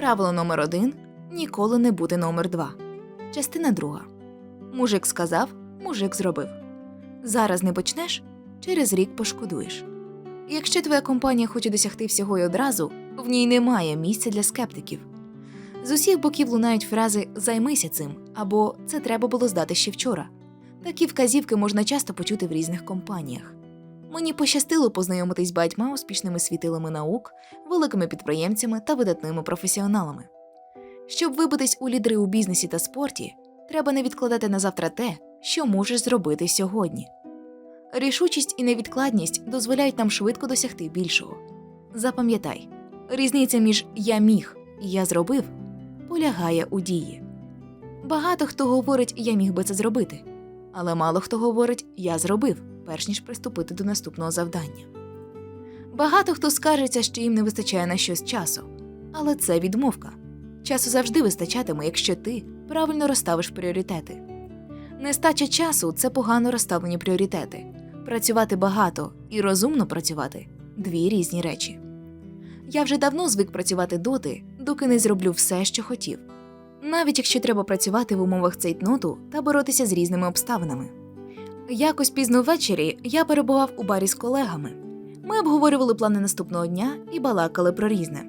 Правило номер один ніколи не бути номер два. Частина друга. Мужик сказав, мужик зробив. Зараз не почнеш, через рік пошкодуєш. Якщо твоя компанія хоче досягти всього й одразу, в ній немає місця для скептиків. З усіх боків лунають фрази Займися цим або Це треба було здати ще вчора. Такі вказівки можна часто почути в різних компаніях. Мені пощастило познайомитись з багатьма успішними світилами наук, великими підприємцями та видатними професіоналами. Щоб вибитись у лідери у бізнесі та спорті, треба не відкладати на завтра те, що можеш зробити сьогодні. Рішучість і невідкладність дозволяють нам швидко досягти більшого. Запам'ятай, різниця між я міг і я зробив полягає у дії. Багато хто говорить, я міг би це зробити, але мало хто говорить, я зробив, перш ніж приступити до наступного завдання. Багато хто скаржиться, що їм не вистачає на щось часу, але це відмовка. Часу завжди вистачатиме, якщо ти правильно розставиш пріоритети. Нестача часу це погано розставлені пріоритети. Працювати багато і розумно працювати дві різні речі. Я вже давно звик працювати доти, доки не зроблю все, що хотів. Навіть якщо треба працювати в умовах цейтноту та боротися з різними обставинами. Якось пізно ввечері я перебував у барі з колегами. Ми обговорювали плани наступного дня і балакали про різне.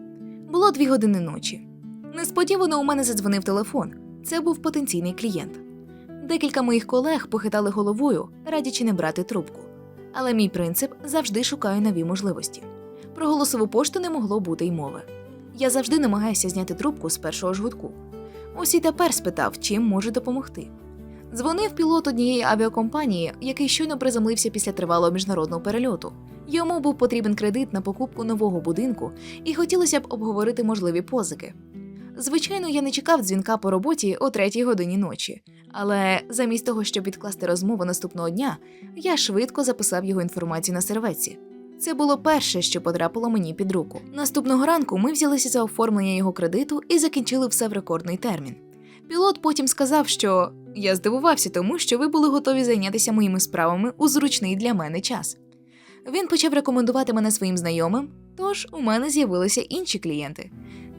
Було дві години ночі. Несподівано у мене задзвонив телефон. Це був потенційний клієнт. Декілька моїх колег похитали головою, радячи не брати трубку. Але мій принцип завжди шукаю нові можливості. Про голосову пошту не могло бути й мови. Я завжди намагаюся зняти трубку з першого ж гудку. Ось і тепер спитав, чим може допомогти. Дзвонив пілот однієї авіакомпанії, який щойно приземлився після тривалого міжнародного перельоту. Йому був потрібен кредит на покупку нового будинку, і хотілося б обговорити можливі позики. Звичайно, я не чекав дзвінка по роботі о третій годині ночі, але замість того, щоб відкласти розмову наступного дня, я швидко записав його інформацію на серветці. Це було перше, що потрапило мені під руку. Наступного ранку ми взялися за оформлення його кредиту і закінчили все в рекордний термін. Пілот потім сказав, що я здивувався тому, що ви були готові зайнятися моїми справами у зручний для мене час. Він почав рекомендувати мене своїм знайомим, тож у мене з'явилися інші клієнти.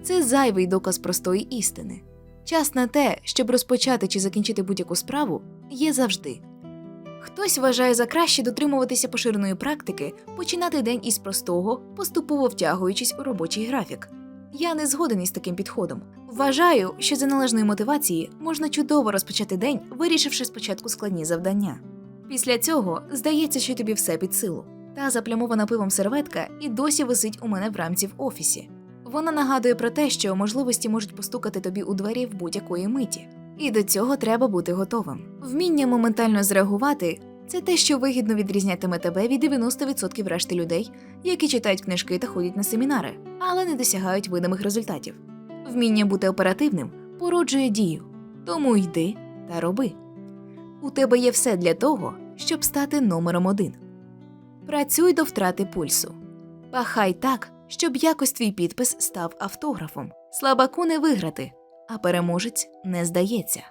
Це зайвий доказ простої істини. Час на те, щоб розпочати чи закінчити будь-яку справу, є завжди. Хтось вважає за краще дотримуватися поширеної практики, починати день із простого, поступово втягуючись у робочий графік. Я не згоден із таким підходом. Вважаю, що за належної мотивації можна чудово розпочати день, вирішивши спочатку складні завдання. Після цього здається, що тобі все під силу. Та заплямована пивом серветка і досі висить у мене в рамці в офісі. Вона нагадує про те, що можливості можуть постукати тобі у двері в будь-якої миті. І до цього треба бути готовим. Вміння моментально зреагувати це те, що вигідно відрізнятиме тебе від 90% решти людей, які читають книжки та ходять на семінари, але не досягають видимих результатів. Вміння бути оперативним породжує дію, тому йди та роби. У тебе є все для того, щоб стати номером один. Працюй до втрати пульсу. Пахай так, щоб якось твій підпис став автографом. Слабаку не виграти, а переможець не здається.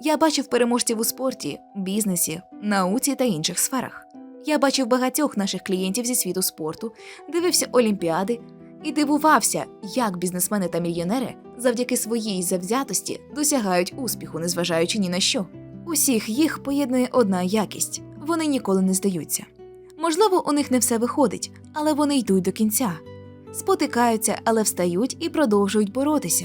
Я бачив переможців у спорті, бізнесі, науці та інших сферах. Я бачив багатьох наших клієнтів зі світу спорту, дивився олімпіади і дивувався, як бізнесмени та мільйонери завдяки своїй завзятості досягають успіху, незважаючи ні на що. Усіх їх поєднує одна якість вони ніколи не здаються. Можливо, у них не все виходить, але вони йдуть до кінця. Спотикаються, але встають і продовжують боротися.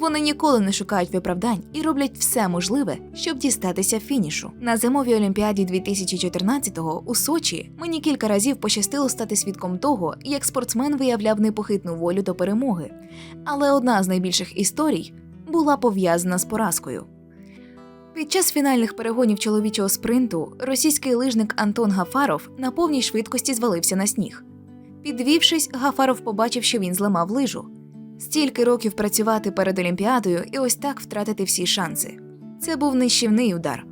Вони ніколи не шукають виправдань і роблять все можливе, щоб дістатися фінішу. На зимовій олімпіаді 2014-го у Сочі мені кілька разів пощастило стати свідком того, як спортсмен виявляв непохитну волю до перемоги. Але одна з найбільших історій була пов'язана з поразкою. Під час фінальних перегонів чоловічого спринту російський лижник Антон Гафаров на повній швидкості звалився на сніг. Підвівшись, Гафаров побачив, що він зламав лижу. Стільки років працювати перед Олімпіадою і ось так втратити всі шанси. Це був нищівний удар.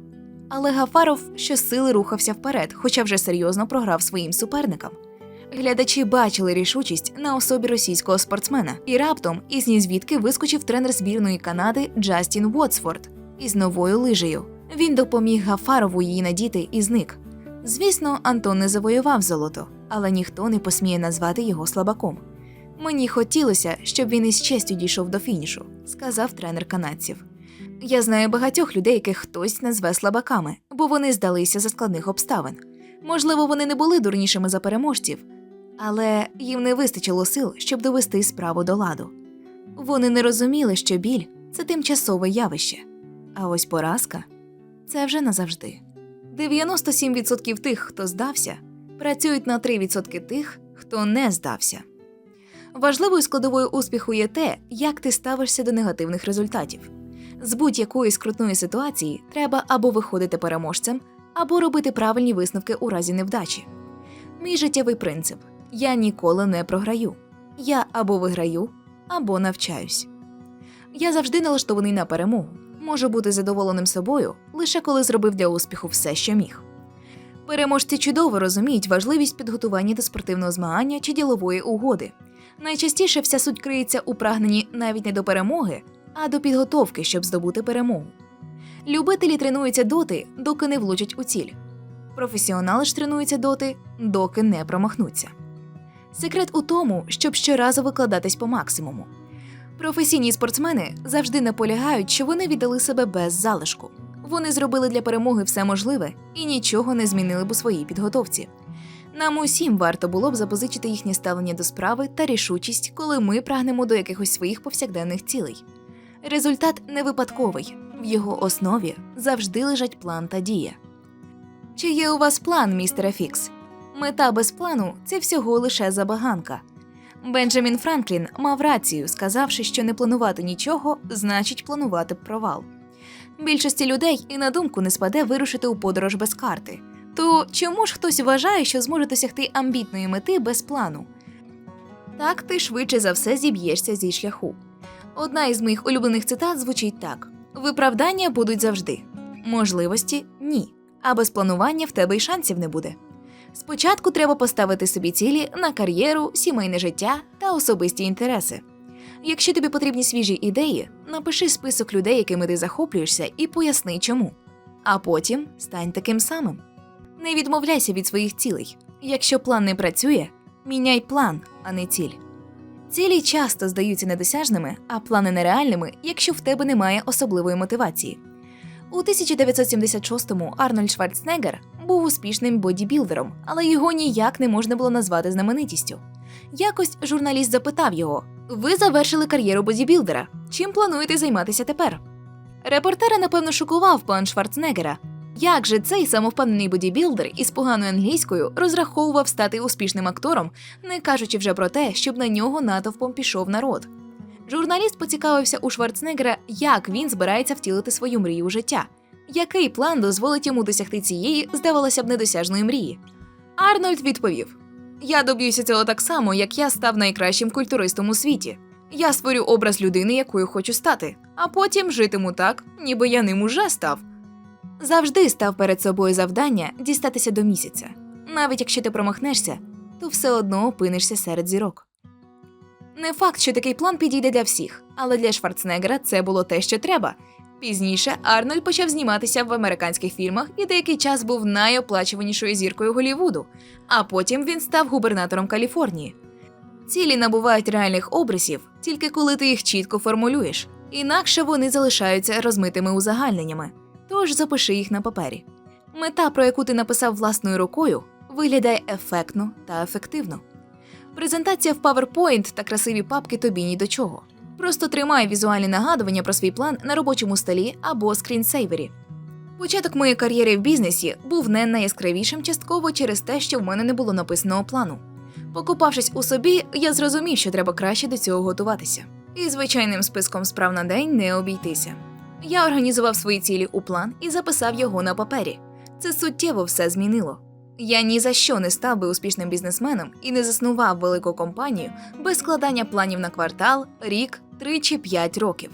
Але Гафаров щосили рухався вперед, хоча вже серйозно програв своїм суперникам. Глядачі бачили рішучість на особі російського спортсмена, і раптом із нізвідки вискочив тренер збірної Канади Джастін Уотсфорд із новою лижею. Він допоміг Гафарову її надіти і зник. Звісно, Антон не завоював золото, але ніхто не посміє назвати його слабаком. Мені хотілося, щоб він із честю дійшов до фінішу, сказав тренер канадців. Я знаю багатьох людей, яких хтось назве слабаками, бо вони здалися за складних обставин. Можливо, вони не були дурнішими за переможців, але їм не вистачило сил, щоб довести справу до ладу. Вони не розуміли, що біль це тимчасове явище, а ось поразка це вже назавжди. 97% тих, хто здався, працюють на 3% тих, хто не здався. Важливою складовою успіху є те, як ти ставишся до негативних результатів. З будь-якої скрутної ситуації треба або виходити переможцем, або робити правильні висновки у разі невдачі. Мій життєвий принцип я ніколи не програю. Я або виграю, або навчаюсь. Я завжди налаштований на перемогу. Можу бути задоволеним собою лише коли зробив для успіху все, що міг. Переможці чудово розуміють важливість підготування до спортивного змагання чи ділової угоди. Найчастіше вся суть криється у прагненні навіть не до перемоги, а до підготовки, щоб здобути перемогу. Любителі тренуються доти, доки не влучать у ціль. Професіонали ж тренуються доти, доки не промахнуться. Секрет у тому, щоб щоразу викладатись по максимуму. Професійні спортсмени завжди наполягають, що вони віддали себе без залишку. Вони зробили для перемоги все можливе і нічого не змінили б у своїй підготовці. Нам усім варто було б запозичити їхнє ставлення до справи та рішучість, коли ми прагнемо до якихось своїх повсякденних цілей. Результат не випадковий, в його основі завжди лежать план та дія. Чи є у вас план, містере Фікс? Мета без плану це всього лише забаганка. Бенджамін Франклін мав рацію, сказавши, що не планувати нічого значить планувати провал. Більшості людей і на думку не спаде вирушити у подорож без карти. То чому ж хтось вважає, що зможе досягти амбітної мети без плану? Так ти швидше за все зіб'єшся зі шляху. Одна із моїх улюблених цитат звучить так: виправдання будуть завжди, можливості ні. А без планування в тебе й шансів не буде. Спочатку треба поставити собі цілі на кар'єру, сімейне життя та особисті інтереси. Якщо тобі потрібні свіжі ідеї, напиши список людей, якими ти захоплюєшся, і поясни чому. А потім стань таким самим. Не відмовляйся від своїх цілей. Якщо план не працює, міняй план, а не ціль. Цілі часто здаються недосяжними, а плани нереальними, якщо в тебе немає особливої мотивації. У 1976-му Арнольд Шварценеггер був успішним бодібілдером, але його ніяк не можна було назвати знаменитістю. Якось журналіст запитав його: Ви завершили кар'єру бодібілдера. Чим плануєте займатися тепер? Репортера, напевно, шокував план Шварценеггера. Як же цей самовпевнений бодібілдер із поганою англійською розраховував стати успішним актором, не кажучи вже про те, щоб на нього натовпом пішов народ. Журналіст поцікавився у Шварценеггера, як він збирається втілити свою мрію у життя. Який план дозволить йому досягти цієї, здавалося б, недосяжної мрії? Арнольд відповів: Я доб'юся цього так само, як я став найкращим культуристом у світі. Я створю образ людини, якою хочу стати, а потім житиму так, ніби я ним уже став. Завжди став перед собою завдання дістатися до місяця. Навіть якщо ти промахнешся, то все одно опинишся серед зірок. Не факт, що такий план підійде для всіх, але для Шварценеггера це було те, що треба. Пізніше Арнольд почав зніматися в американських фільмах і деякий час був найоплачуванішою зіркою Голлівуду, а потім він став губернатором Каліфорнії. Цілі набувають реальних образів тільки коли ти їх чітко формулюєш, інакше вони залишаються розмитими узагальненнями. Тож запиши їх на папері. Мета, про яку ти написав власною рукою, виглядає ефектно та ефективно. Презентація в PowerPoint та красиві папки тобі ні до чого. Просто тримай візуальні нагадування про свій план на робочому столі або скрінсейвері. Початок моєї кар'єри в бізнесі був не найяскравішим частково через те, що в мене не було написаного плану. Покупавшись у собі, я зрозумів, що треба краще до цього готуватися. І звичайним списком справ на день не обійтися. Я організував свої цілі у план і записав його на папері. Це суттєво все змінило. Я ні за що не став би успішним бізнесменом і не заснував велику компанію без складання планів на квартал, рік, три чи п'ять років.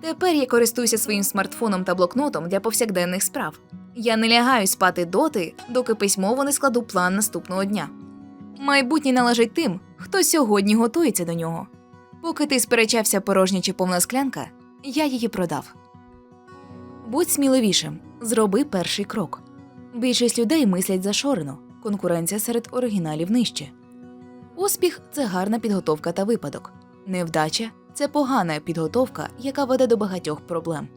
Тепер я користуюся своїм смартфоном та блокнотом для повсякденних справ. Я не лягаю спати доти, доки письмово не складу план наступного дня. Майбутнє належить тим, хто сьогодні готується до нього. Поки ти сперечався порожня чи повна склянка, я її продав. Будь сміливішим, зроби перший крок. Більшість людей мислять зашорено, конкуренція серед оригіналів нижче. Успіх це гарна підготовка та випадок. Невдача це погана підготовка, яка веде до багатьох проблем.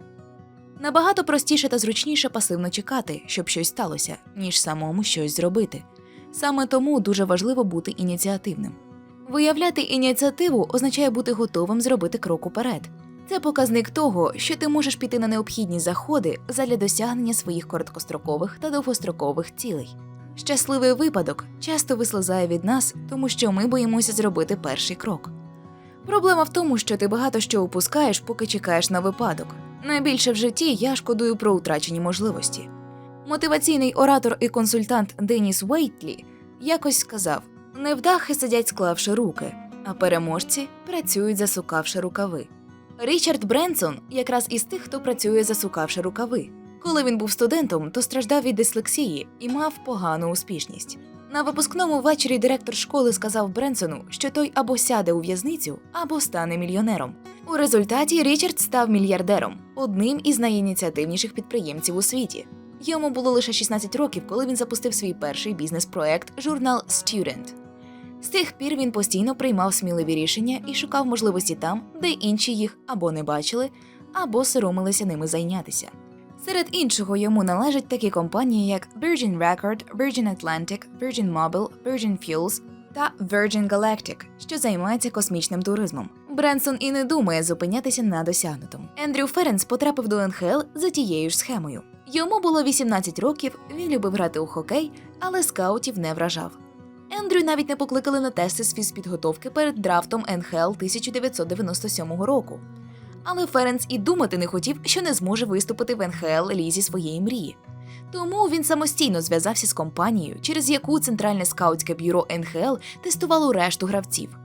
Набагато простіше та зручніше пасивно чекати, щоб щось сталося, ніж самому щось зробити. Саме тому дуже важливо бути ініціативним. Виявляти ініціативу означає бути готовим зробити крок уперед. Це показник того, що ти можеш піти на необхідні заходи задля досягнення своїх короткострокових та довгострокових цілей. Щасливий випадок часто вислизає від нас, тому що ми боїмося зробити перший крок. Проблема в тому, що ти багато що упускаєш, поки чекаєш на випадок. Найбільше в житті я шкодую про втрачені можливості. Мотиваційний оратор і консультант Деніс Уейтлі якось сказав: невдахи сидять, склавши руки, а переможці працюють, засукавши рукави. Річард Бренсон якраз із тих, хто працює, засукавши рукави. Коли він був студентом, то страждав від дислексії і мав погану успішність. На випускному вечорі директор школи сказав Бренсону, що той або сяде у в'язницю, або стане мільйонером. У результаті Річард став мільярдером, одним із найініціативніших підприємців у світі. Йому було лише 16 років, коли він запустив свій перший бізнес-проект журнал Student. З тих пір він постійно приймав сміливі рішення і шукав можливості там, де інші їх або не бачили, або соромилися ними зайнятися. Серед іншого йому належать такі компанії, як Virgin Record, Virgin Atlantic, Virgin Mobile, Virgin Fuels та Virgin Galactic, що займається космічним туризмом. Бренсон і не думає зупинятися на досягнутому. Ендрю Ференс потрапив до НХЛ за тією ж схемою. Йому було 18 років, він любив грати у хокей, але скаутів не вражав. Ендрю навіть не покликали на тести з фізпідготовки перед драфтом НХЛ 1997 року. Але Ференс і думати не хотів, що не зможе виступити в НХЛ лізі своєї мрії. Тому він самостійно зв'язався з компанією, через яку центральне скаутське бюро НХЛ тестувало решту гравців.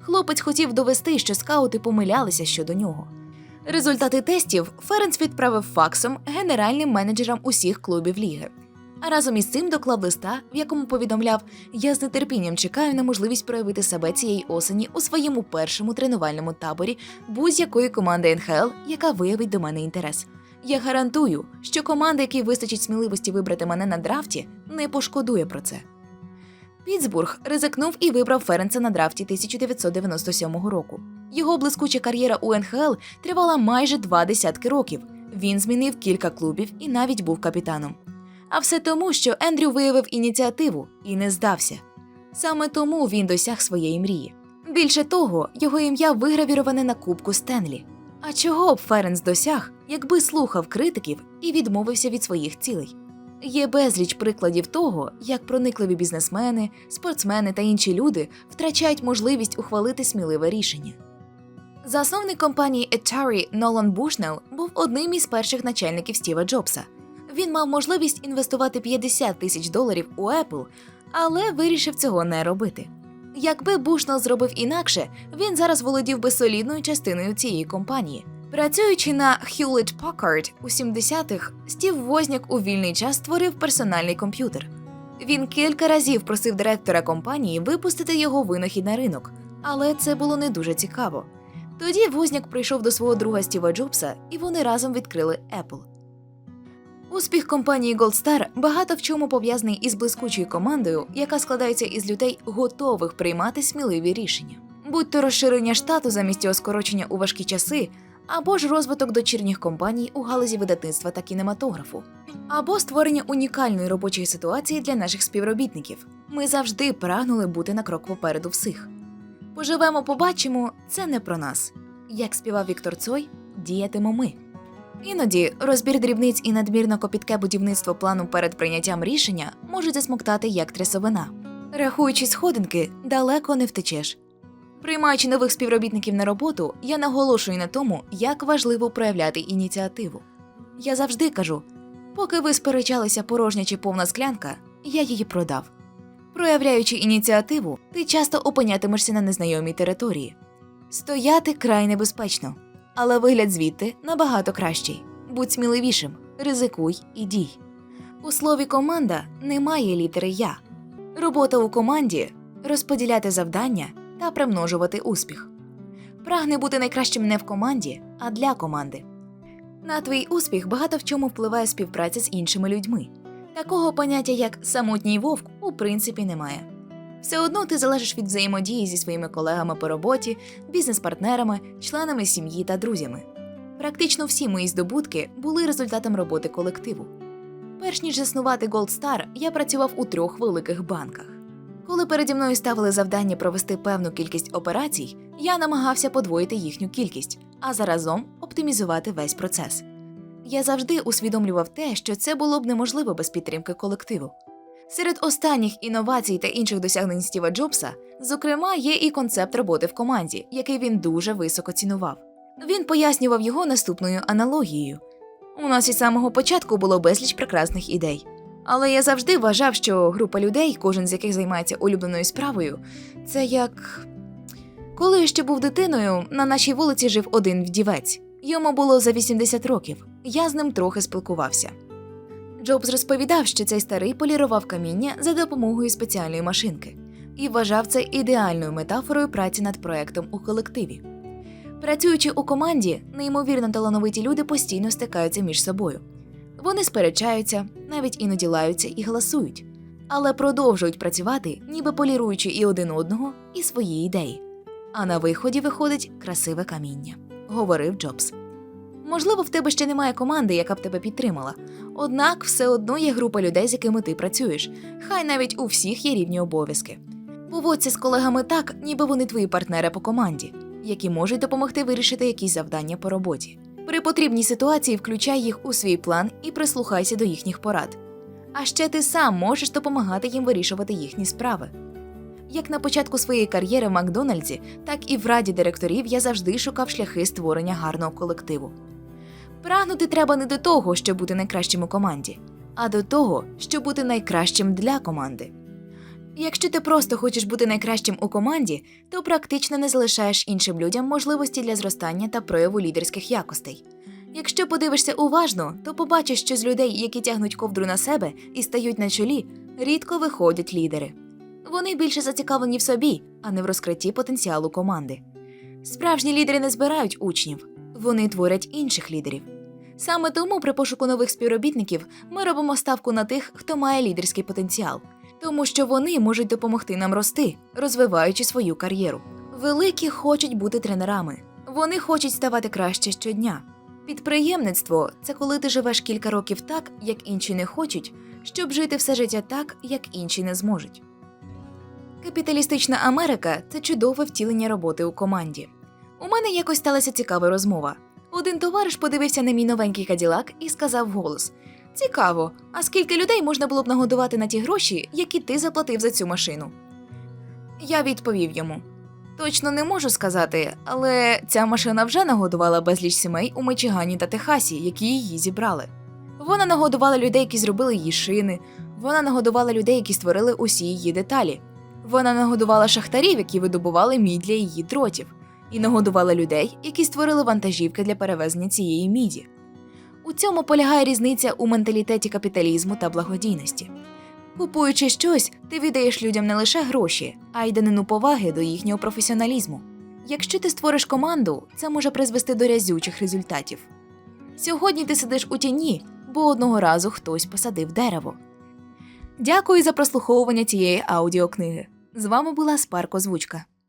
Хлопець хотів довести, що скаути помилялися щодо нього. Результати тестів Ференс відправив факсом генеральним менеджерам усіх клубів ліги. А разом із цим доклав листа, в якому повідомляв: Я з нетерпінням чекаю на можливість проявити себе цієї осені у своєму першому тренувальному таборі будь-якої команди НХЛ, яка виявить до мене інтерес. Я гарантую, що команда, якій вистачить сміливості вибрати мене на драфті, не пошкодує про це. Пітсбург ризикнув і вибрав Ференса на драфті 1997 року. Його блискуча кар'єра у НХЛ тривала майже два десятки років. Він змінив кілька клубів і навіть був капітаном. А все тому, що Ендрю виявив ініціативу і не здався. Саме тому він досяг своєї мрії. Більше того, його ім'я вигравіроване на Кубку Стенлі. А чого б Ференс досяг, якби слухав критиків і відмовився від своїх цілей? Є безліч прикладів того, як проникливі бізнесмени, спортсмени та інші люди втрачають можливість ухвалити сміливе рішення. Засновник компанії Atari Нолан Бушнел був одним із перших начальників Стіва Джобса. Він мав можливість інвестувати 50 тисяч доларів у Apple, але вирішив цього не робити. Якби Бушнел зробив інакше, він зараз володів би солідною частиною цієї компанії. Працюючи на Hewlett Packard у 70-х, Стів Возняк у вільний час створив персональний комп'ютер. Він кілька разів просив директора компанії випустити його винахід на ринок, але це було не дуже цікаво. Тоді Возняк прийшов до свого друга Стіва Джобса, і вони разом відкрили Apple. Успіх компанії Gold багато в чому пов'язаний із блискучою командою, яка складається із людей, готових приймати сміливі рішення. Будь то розширення штату замість його скорочення у важкі часи, або ж розвиток дочірніх компаній у галузі видавництва та кінематографу, або створення унікальної робочої ситуації для наших співробітників. Ми завжди прагнули бути на крок попереду всіх. Поживемо, побачимо, це не про нас. Як співав Віктор Цой, діятимо ми. Іноді розбір дрібниць і надмірно копітке будівництво плану перед прийняттям рішення можуть засмоктати як трясовина. Рахуючи сходинки, далеко не втечеш. Приймаючи нових співробітників на роботу, я наголошую на тому, як важливо проявляти ініціативу. Я завжди кажу: поки ви сперечалися порожня чи повна склянка, я її продав. Проявляючи ініціативу, ти часто опинятимешся на незнайомій території. Стояти край небезпечно, але вигляд звідти набагато кращий. Будь сміливішим, ризикуй і дій. У слові команда немає літери Я. Робота у команді розподіляти завдання та примножувати успіх. Прагни бути найкращим не в команді, а для команди. На твій успіх багато в чому впливає співпраця з іншими людьми. Такого поняття, як самотній вовк, у принципі немає. Все одно ти залежиш від взаємодії зі своїми колегами по роботі, бізнес-партнерами, членами сім'ї та друзями. Практично всі мої здобутки були результатом роботи колективу. Перш ніж заснувати Gold Star, я працював у трьох великих банках. Коли переді мною ставили завдання провести певну кількість операцій, я намагався подвоїти їхню кількість, а заразом оптимізувати весь процес. Я завжди усвідомлював те, що це було б неможливо без підтримки колективу. Серед останніх інновацій та інших досягнень Стіва Джобса, зокрема, є і концепт роботи в команді, який він дуже високо цінував. Він пояснював його наступною аналогією. У нас із самого початку було безліч прекрасних ідей. Але я завжди вважав, що група людей, кожен з яких займається улюбленою справою, це як. Коли я ще був дитиною, на нашій вулиці жив один вдівець. Йому було за 80 років. Я з ним трохи спілкувався. Джобс розповідав, що цей старий полірував каміння за допомогою спеціальної машинки і вважав це ідеальною метафорою праці над проектом у колективі. Працюючи у команді, неймовірно талановиті люди постійно стикаються між собою. Вони сперечаються, навіть іноді лаються і галасують, але продовжують працювати, ніби поліруючи і один одного, і свої ідеї. А на виході виходить красиве каміння, говорив Джобс. Можливо, в тебе ще немає команди, яка б тебе підтримала. Однак все одно є група людей, з якими ти працюєш. Хай навіть у всіх є рівні обов'язки. Поводься з колегами так, ніби вони твої партнери по команді, які можуть допомогти вирішити якісь завдання по роботі. При потрібній ситуації включай їх у свій план і прислухайся до їхніх порад. А ще ти сам можеш допомагати їм вирішувати їхні справи. Як на початку своєї кар'єри в Макдональдсі, так і в раді директорів я завжди шукав шляхи створення гарного колективу. Прагнути треба не до того, щоб бути найкращим у команді, а до того, щоб бути найкращим для команди. Якщо ти просто хочеш бути найкращим у команді, то практично не залишаєш іншим людям можливості для зростання та прояву лідерських якостей. Якщо подивишся уважно, то побачиш, що з людей, які тягнуть ковдру на себе і стають на чолі, рідко виходять лідери. Вони більше зацікавлені в собі, а не в розкритті потенціалу команди. Справжні лідери не збирають учнів, вони творять інших лідерів. Саме тому при пошуку нових співробітників ми робимо ставку на тих, хто має лідерський потенціал, тому що вони можуть допомогти нам рости, розвиваючи свою кар'єру. Великі хочуть бути тренерами, вони хочуть ставати краще щодня. Підприємництво це коли ти живеш кілька років так, як інші не хочуть, щоб жити все життя так, як інші не зможуть. Капіталістична Америка це чудове втілення роботи у команді. У мене якось сталася цікава розмова. Один товариш подивився на мій новенький каділак і сказав вголос: Цікаво, а скільки людей можна було б нагодувати на ті гроші, які ти заплатив за цю машину? Я відповів йому: Точно не можу сказати, але ця машина вже нагодувала безліч сімей у Мичигані та Техасі, які її зібрали. Вона нагодувала людей, які зробили її шини, вона нагодувала людей, які створили усі її деталі. Вона нагодувала шахтарів, які видобували мідь для її дротів, і нагодувала людей, які створили вантажівки для перевезення цієї міді. У цьому полягає різниця у менталітеті капіталізму та благодійності. Купуючи щось, ти віддаєш людям не лише гроші, а й данину поваги до їхнього професіоналізму. Якщо ти створиш команду, це може призвести до разючих результатів. Сьогодні ти сидиш у тіні, бо одного разу хтось посадив дерево. Дякую за прослуховування цієї аудіокниги. З вами була Спарк Озвучка.